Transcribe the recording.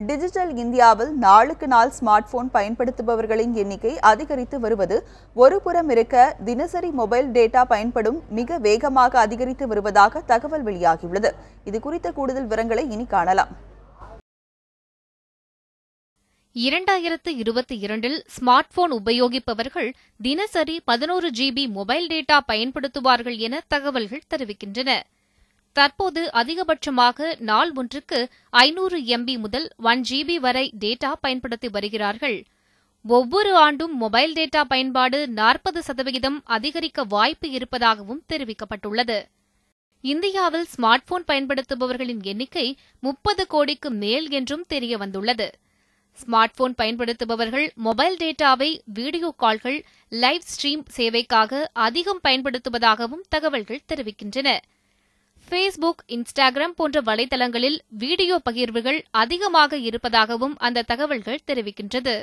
Digital இந்தியாவில் நாளுக்கு நாள் ஸ்மார்ட் போன் பயன்படுத்துபவர்களின் எண்ணிக்கை அதிகரித்து வருவது ஒருபுறம் இருக்க தினசரி மொபைல் டேட்டா பயன்படும் மிக வேகமாக அதிகரித்து வருவதாக தகவல் வெளியாகியுள்ளது. இது குறித்த கூடுதல் விவரங்களை இனி காணலாம். இரண்டாயிரத்து இருபத்தி இரண்டில் ஸ்மார்ட் போன் உபயோகிப்பவர்கள் தினசரி பதினோரு ஜிபி மொபைல் டேட்டா பயன்படுத்துவார்கள் என தகவல்கள் தெரிவிக்கின்றன. தற்போது அதிகபட்சமாக நாள் ஒன்றுக்கு ஐநூறு எம்பி முதல் ஒன் ஜிபி வரை டேட்டா பயன்படுத்தி வருகிறார்கள். ஒவ்வொரு ஆண்டும் மொபைல் டேட்டா பயன்பாடு நாற்பது சதவிகிதம் அதிகரிக்க வாய்ப்பு இருப்பதாகவும் தெரிவிக்கப்பட்டுள்ளது. இந்தியாவில் ஸ்மார்ட் போன் பயன்படுத்துபவர்களின் எண்ணிக்கை முப்பது கோடிக்கு மேல் என்றும் தெரியவந்துள்ளது. ஸ்மார்ட் போன் பயன்படுத்துபவர்கள் மொபைல் டேட்டாவை வீடியோ கால்கள் லைவ் ஸ்ட்ரீம் சேவைக்காக அதிகம் பயன்படுத்துவதாகவும் தகவல்கள் தெரிவிக்கின்றன. ஃபேஸ்புக் இன்ஸ்டாகிராம் போன்ற வலைதளங்களில் வீடியோ பகிர்வுகள் அதிகமாக இருப்பதாகவும் அந்த தகவல்கள் தெரிவிக்கின்றது.